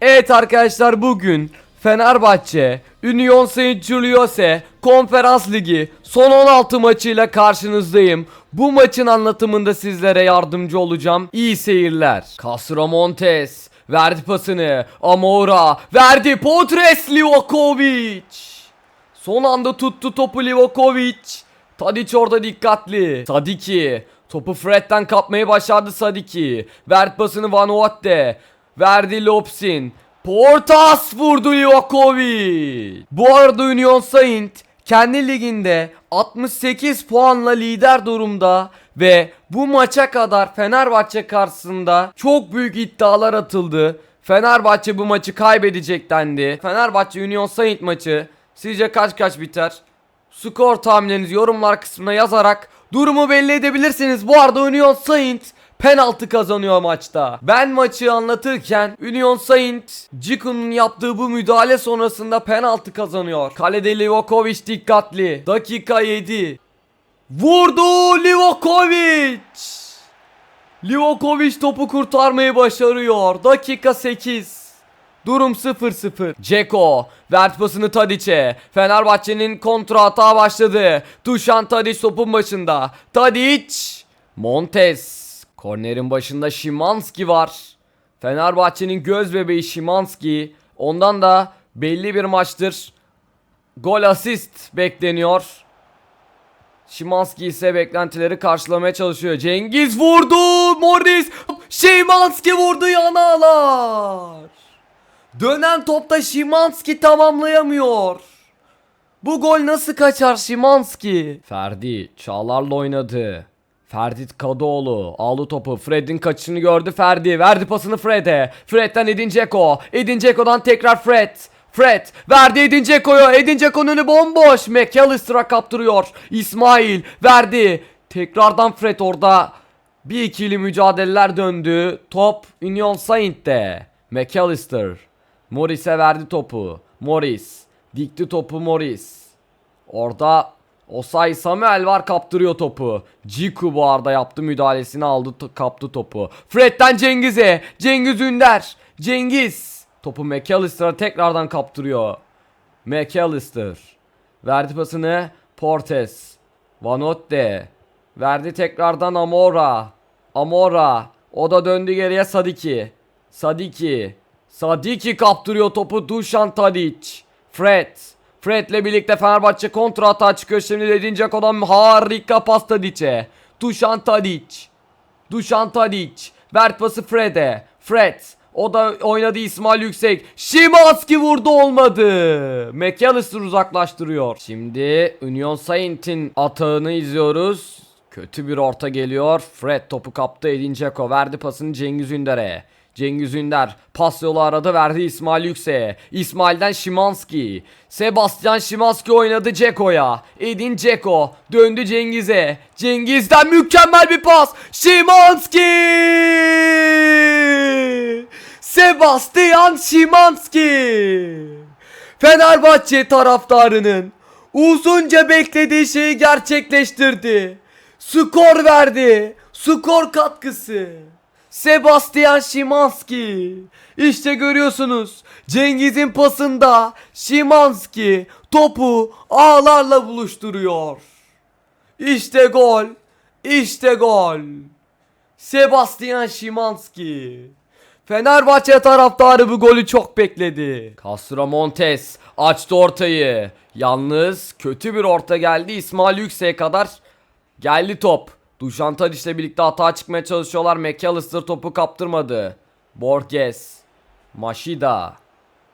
Evet arkadaşlar bugün Fenerbahçe, Union Saint Giuliose Konferans Ligi son 16 maçıyla karşınızdayım. Bu maçın anlatımında sizlere yardımcı olacağım. İyi seyirler. Castro Montes verdi pasını. Amora verdi. Potres Livakovic. Son anda tuttu topu Livakovic. Tadic orada dikkatli. Sadiki. Topu Fred'den kapmayı başardı Sadiki. Verdi pasını Van Oatte. Verdi Lopsin. Portas vurdu Livakovic. Bu arada Union Saint kendi liginde 68 puanla lider durumda ve bu maça kadar Fenerbahçe karşısında çok büyük iddialar atıldı. Fenerbahçe bu maçı kaybedecek dendi. Fenerbahçe Union Saint maçı sizce kaç kaç biter? Skor tahminlerinizi yorumlar kısmına yazarak durumu belli edebilirsiniz. Bu arada Union Saint penaltı kazanıyor maçta. Ben maçı anlatırken Union Saint Ciku'nun yaptığı bu müdahale sonrasında penaltı kazanıyor. Kalede Livakovic dikkatli. Dakika 7. Vurdu Livakovic. Livakovic topu kurtarmayı başarıyor. Dakika 8. Durum 0-0. Ceko verdi pasını Tadic'e. Fenerbahçe'nin kontra hata başladı. Dušan Tadic topun başında. Tadic. Montes. Kornerin başında Şimanski var. Fenerbahçe'nin göz bebeği Şimanski. Ondan da belli bir maçtır gol asist bekleniyor. Şimanski ise beklentileri karşılamaya çalışıyor. Cengiz vurdu. Morris. Şimanski vurdu yanalar. Dönen topta Şimanski tamamlayamıyor. Bu gol nasıl kaçar Şimanski? Ferdi Çağlar'la oynadı. Ferdi Kadıoğlu aldı topu. Fred'in kaçışını gördü Ferdi. Verdi pasını Fred'e. Fred'den Edin Dzeko. Edin Dzeko'dan tekrar Fred. Fred verdi Edin Dzeko'ya. Edin Dzeko'nun önü bomboş. McAllister'a kaptırıyor. İsmail verdi. Tekrardan Fred orada. Bir ikili mücadeleler döndü. Top Union Saint'te. McAllister. Morris'e verdi topu. Morris. Dikti topu Morris. Orada Osay Samuel var kaptırıyor topu. Ciku bu arada yaptı müdahalesini aldı kaptı topu. Fred'den Cengiz'e. Cengiz Ünder. Cengiz. Topu McAllister'a tekrardan kaptırıyor. McAllister. Verdi pasını Portes. Vanotte. Verdi tekrardan Amora. Amora. O da döndü geriye Sadiki. Sadiki. Sadiki kaptırıyor topu Dušan Tadic. Fred. Fred'le birlikte Fenerbahçe kontra atağa çıkıyor. Şimdi Edin Dzeko'dan harika pas Tadic'e. Dušan Tadic. Dušan Tadic. Vert pası Fred'e. Fred. O da oynadı İsmail Yüksek. Şimanski vurdu olmadı. McAllister uzaklaştırıyor. Şimdi Union Saint'in atağını izliyoruz. Kötü bir orta geliyor. Fred topu kaptı Edin Dzeko. Verdi pasını Cengiz Ünder'e. Cengiz Ünder pas yolu aradı verdi İsmail Yüksek'e. İsmail'den Şimanski. Sebastian Şimanski oynadı Ceko'ya. Edin Ceko döndü Cengiz'e. Cengiz'den mükemmel bir pas. Şimanski! Sebastian Şimanski! Fenerbahçe taraftarının uzunca beklediği şeyi gerçekleştirdi. Skor verdi. Skor katkısı. Sebastian Şimanski. İşte görüyorsunuz Cengiz'in pasında Şimanski topu ağlarla buluşturuyor. İşte gol. İşte gol. Sebastian Şimanski. Fenerbahçe taraftarı bu golü çok bekledi. Castro Montes açtı ortayı. Yalnız kötü bir orta geldi İsmail Yüksek'e kadar. Geldi top. Dušan Tadic'le birlikte hata çıkmaya çalışıyorlar. McAllister topu kaptırmadı. Borges. Maşida.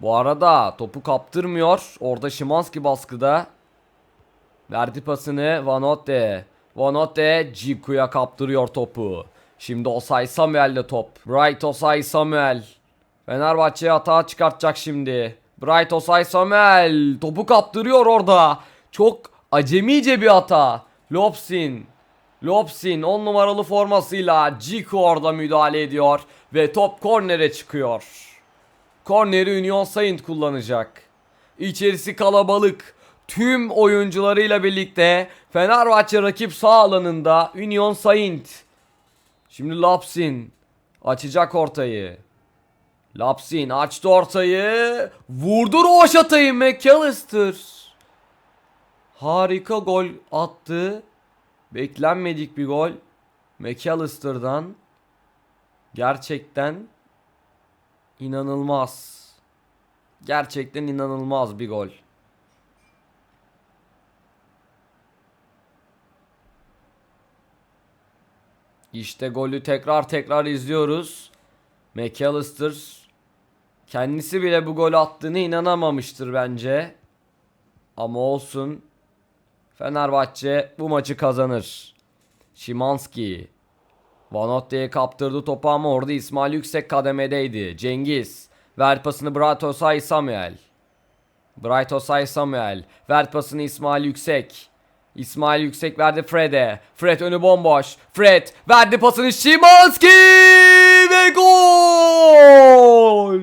Bu arada topu kaptırmıyor. Orada Şimanski baskıda. Verdi pasını Vanotte. Vanotte Ciku'ya kaptırıyor topu. Şimdi Osay Samuel'le top. Bright Osay Samuel. Fenerbahçe hata çıkartacak şimdi. Bright Osay Samuel topu kaptırıyor orada. Çok acemice bir hata. Lopsin. Lopsin 10 numaralı formasıyla Ciku orada müdahale ediyor ve top kornere çıkıyor. Korneri Union Saint kullanacak. İçerisi kalabalık. Tüm oyuncularıyla birlikte Fenerbahçe rakip sağ alanında Union Saint. Şimdi Lopsin açacak ortayı. Lapsin açtı ortayı. Vurdu Roşata'yı McAllister. Harika gol attı. Beklenmedik bir gol. McAllister'dan. Gerçekten inanılmaz. Gerçekten inanılmaz bir gol. İşte golü tekrar tekrar izliyoruz. McAllister kendisi bile bu gol attığını inanamamıştır bence. Ama olsun. Fenerbahçe bu maçı kazanır. Şimanski. Vanotte'ye kaptırdı topu ama orada İsmail yüksek kademedeydi. Cengiz. Ver pasını Bright Osay Samuel. Bright Osay Samuel. Ver pasını İsmail Yüksek. İsmail Yüksek verdi Fred'e. Fred önü bomboş. Fred verdi pasını Şimanski ve gol!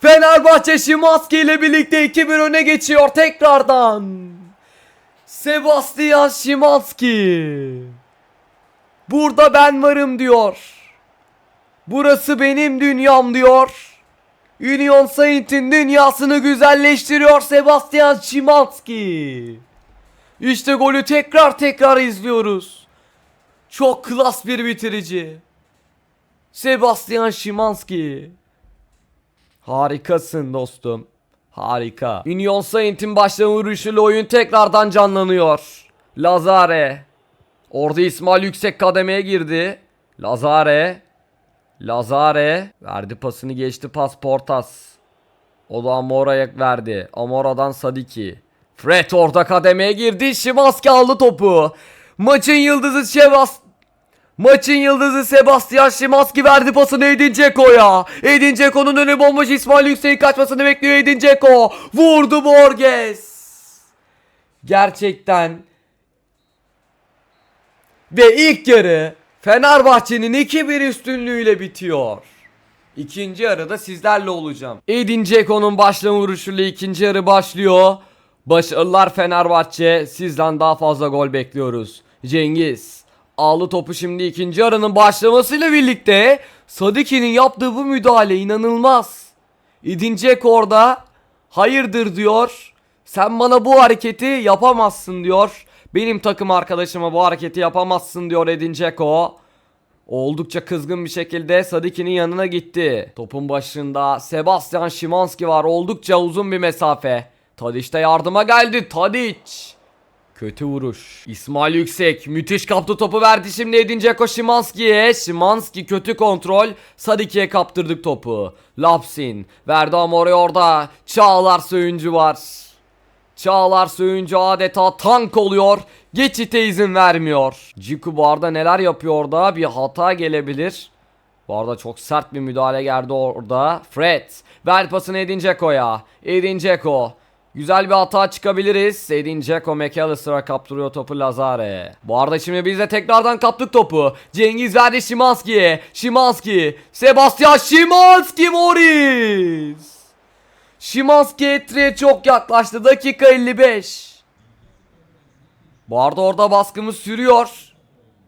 Fenerbahçe Şimanski ile birlikte 2-1 öne geçiyor tekrardan. Sebastian Şimanski. Burada ben varım diyor. Burası benim dünyam diyor. Union Saint'in dünyasını güzelleştiriyor Sebastian Şimanski. İşte golü tekrar tekrar izliyoruz. Çok klas bir bitirici. Sebastian Şimanski. Harikasın dostum. Harika. Union Saint'in başlama vuruşuyla oyun tekrardan canlanıyor. Lazare. Orada İsmail yüksek kademeye girdi. Lazare. Lazare. Verdi pasını geçti pas Portas. O da Amora'ya verdi. Amora'dan Sadiki. Fred orta kademeye girdi. Şimanski aldı topu. Maçın yıldızı Şevas Maçın yıldızı Sebastian Şimanski verdi pasını Edin Dzeko'ya. Edin Dzeko'nun önü bomboş İsmail Yüksek'in kaçmasını bekliyor Edin Dzeko. Vurdu Borges. Gerçekten. Ve ilk yarı Fenerbahçe'nin 2-1 üstünlüğüyle bitiyor. İkinci yarıda sizlerle olacağım. Edin Dzeko'nun başlama vuruşuyla ikinci yarı başlıyor. Başarılar Fenerbahçe. Sizden daha fazla gol bekliyoruz. Cengiz. Aldı topu şimdi ikinci yarının başlamasıyla birlikte Sadiki'nin yaptığı bu müdahale inanılmaz. Edin Dzeko orada hayırdır diyor. Sen bana bu hareketi yapamazsın diyor. Benim takım arkadaşıma bu hareketi yapamazsın diyor Edin Dzeko. Oldukça kızgın bir şekilde Sadiki'nin yanına gitti. Topun başında Sebastian Şimanski var. Oldukça uzun bir mesafe. Tadiç de yardıma geldi. Tadiç. Kötü vuruş. İsmail Yüksek müthiş kaptı topu verdi şimdi Edin Dzeko Şimanski'ye. Şimanski kötü kontrol. Sadiki'ye kaptırdık topu. Lapsin verdi ama oraya orada. Çağlar Söyüncü var. Çağlar Söyüncü adeta tank oluyor. Geçite izin vermiyor. Ciku bu arada neler yapıyor orada? Bir hata gelebilir. Bu arada çok sert bir müdahale geldi orada. Fred. Ver pasını Edin Dzeko'ya. Edin Dzeko. Güzel bir hata çıkabiliriz. Edin Dzeko McAllister'a kaptırıyor topu Lazare. Bu arada şimdi biz de tekrardan kaptık topu. Cengiz verdi Şimanski'ye. Şimanski. Sebastian Şimanski Morris. Şimanski etriye çok yaklaştı. Dakika 55. Bu arada orada baskımız sürüyor.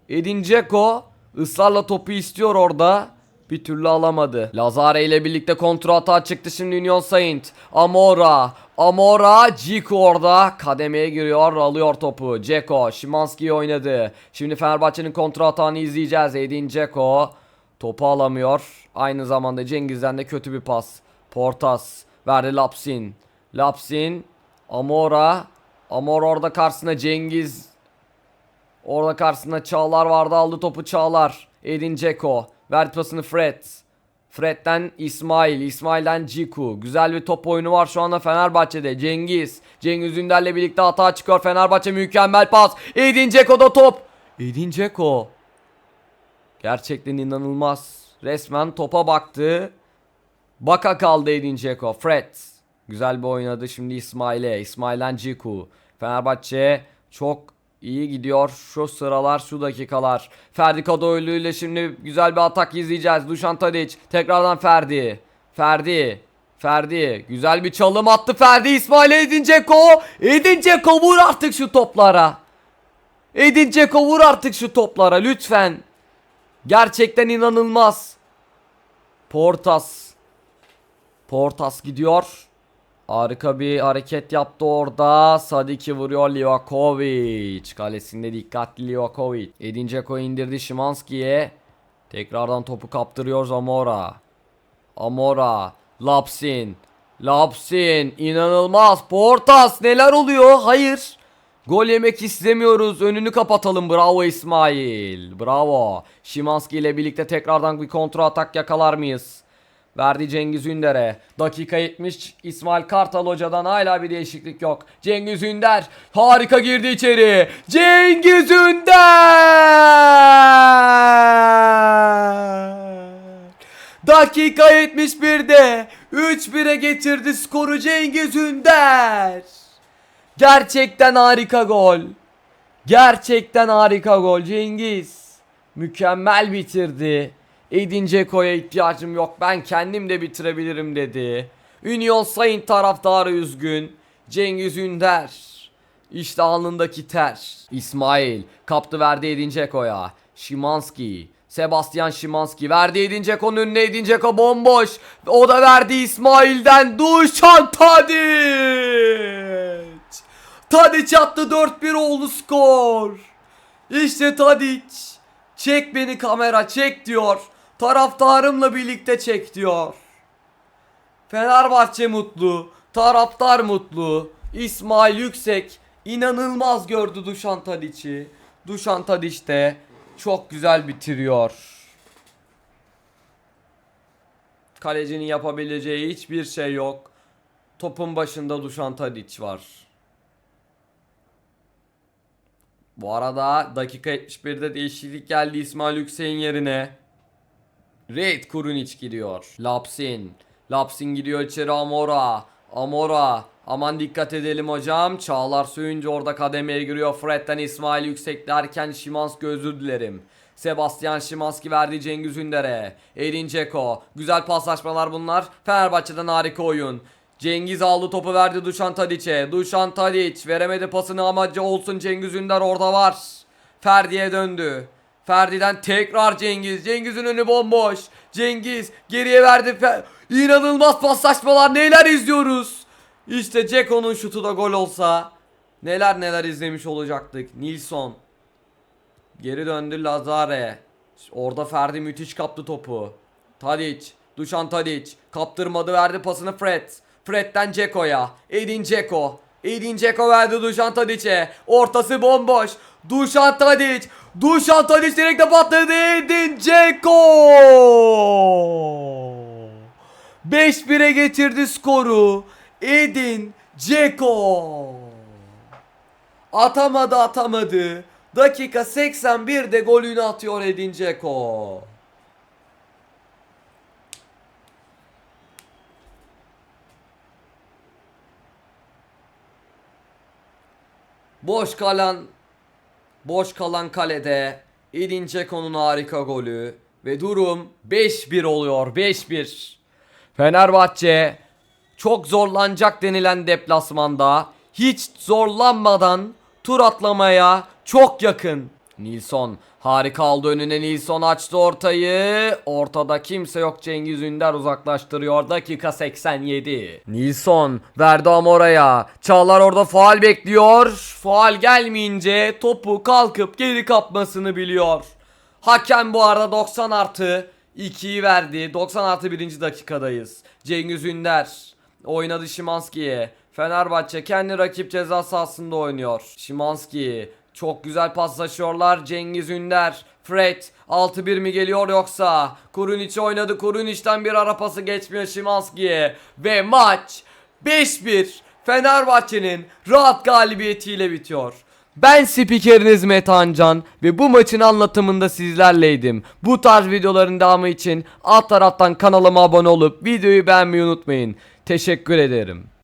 Edin Dzeko ısrarla topu istiyor orada. Bir türlü alamadı. Lazare ile birlikte kontra hata çıktı şimdi Union Saint. Amora. Amora. Ciku orada. Kademeye giriyor. Alıyor topu. Ceko. Şimanski oynadı. Şimdi Fenerbahçe'nin kontra hatanı izleyeceğiz. Edin Ceko. Topu alamıyor. Aynı zamanda Cengiz'den de kötü bir pas. Portas. Verdi Lapsin. Lapsin. Amora. Amora orada karşısında Cengiz. Orada karşısında Çağlar vardı aldı topu Çağlar. Edin Dzeko. Verdi pasını Fred. Fred'den İsmail. İsmail'den Ciku. Güzel bir top oyunu var şu anda Fenerbahçe'de. Cengiz. Cengiz Ünder'le birlikte hata çıkıyor. Fenerbahçe mükemmel pas. Edin Dzeko'da top. Edin Dzeko. Gerçekten inanılmaz. Resmen topa baktı. Baka kaldı Edin Dzeko. Fred. Güzel bir oynadı şimdi İsmail'e. İsmail'den Ciku. Fenerbahçe çok iyi gidiyor şu sıralar şu dakikalar. Ferdi Kadıoğlu ile şimdi güzel bir atak izleyeceğiz. Dušan Tadić tekrardan Ferdi. Ferdi. Ferdi. Güzel bir çalım attı Ferdi. İsmail Edin Dzeko. Edin Dzeko vur artık şu toplara. Edin Dzeko vur artık şu toplara lütfen. Gerçekten inanılmaz. Portas. Portas gidiyor. Harika bir hareket yaptı orada. Sadiki vuruyor Livakovic. Kalesinde dikkatli Livakovic. Edin Dzeko indirdi Şimanski'ye. Tekrardan topu kaptırıyor Zamora. Amora. Lapsin. Lapsin. inanılmaz. Portas neler oluyor? Hayır. Gol yemek istemiyoruz. Önünü kapatalım. Bravo İsmail. Bravo. Şimanski ile birlikte tekrardan bir kontra atak yakalar mıyız? Verdi Cengiz Ünder'e. Dakika 70. İsmail Kartal hocadan hala bir değişiklik yok. Cengiz Ünder harika girdi içeri. Cengiz Ünder! Dakika 71'de 3-1'e getirdi skoru Cengiz Ünder. Gerçekten harika gol. Gerçekten harika gol Cengiz. Mükemmel bitirdi. Edin Dzeko'ya ihtiyacım yok ben kendim de bitirebilirim dedi. Union Saint taraftarı üzgün. Cengiz Ünder. İşte alnındaki ter. İsmail kaptı verdi Edin Dzeko'ya. Şimanski. Sebastian Şimanski verdi Edin Dzeko'nun önüne Edin Dzeko bomboş. O da verdi İsmail'den Dušan Tadić. Tadić attı 4-1 oldu skor. İşte Tadić. Çek beni kamera çek diyor. Taraftarımla birlikte çek diyor. Fenerbahçe mutlu. Taraftar mutlu. İsmail Yüksek inanılmaz gördü Dušan Tadić'i. Dušan Tadić de çok güzel bitiriyor. Kalecinin yapabileceği hiçbir şey yok. Topun başında Dušan Tadić var. Bu arada dakika 71'de değişiklik geldi İsmail Yüksek'in yerine. Red Kurunic giriyor. Lapsin. Lapsin gidiyor içeri Amora. Amora. Aman dikkat edelim hocam. Çağlar Söyüncü orada kademeye giriyor. Fred'den İsmail Yüksek derken Şimanski özür dilerim. Sebastian Şimanski verdi Cengiz Ünder'e. Edin Dzeko. Güzel paslaşmalar bunlar. Fenerbahçe'den harika oyun. Cengiz aldı topu verdi Dušan Tadić'e. Dušan Tadić veremedi pasını amacı olsun Cengiz Ünder orada var. Ferdi'ye döndü. Ferdi'den tekrar Cengiz. Cengiz'in önü bomboş. Cengiz geriye verdi. Fe- İnanılmaz paslaşmalar neler izliyoruz. İşte Ceko'nun şutu da gol olsa neler neler izlemiş olacaktık. Nilsson. Geri döndü Lazare. Orada Ferdi müthiş kaptı topu. Tadic. Dušan Tadic. Kaptırmadı verdi pasını Fred. Fred'den Ceko'ya. Edin Dzeko. Edin Dzeko verdi Dušan Tadic'e. Ortası bomboş. Dušan Tadic. Dušan Tadic direkte patladı. Edin Dzeko. 5-1'e getirdi skoru. Edin Dzeko. Atamadı atamadı. Dakika 81'de golünü atıyor Edin Dzeko. Boş kalan boş kalan kalede Edin Dzeko'nun harika golü ve durum 5-1 oluyor 5-1. Fenerbahçe çok zorlanacak denilen deplasmanda hiç zorlanmadan tur atlamaya çok yakın. Nilsson harika aldı önüne Nilsson açtı ortayı. Ortada kimse yok Cengiz Ünder uzaklaştırıyor. Dakika 87. Nilsson verdi Amora'ya. Çağlar orada faal bekliyor. Faal gelmeyince topu kalkıp geri kapmasını biliyor. Hakem bu arada 90 artı 2'yi verdi. 90 artı 1. dakikadayız. Cengiz Ünder oynadı Şimanski'ye. Fenerbahçe kendi rakip ceza sahasında oynuyor. Şimanski çok güzel paslaşıyorlar. Cengiz Ünder, Fred 6-1 mi geliyor yoksa? Kurunic oynadı. Kurunic'ten bir ara pası geçmiyor Şimanski'ye. Ve maç 5-1 Fenerbahçe'nin rahat galibiyetiyle bitiyor. Ben spikeriniz Metehan Can ve bu maçın anlatımında sizlerleydim. Bu tarz videoların devamı için alt taraftan kanalıma abone olup videoyu beğenmeyi unutmayın. Teşekkür ederim.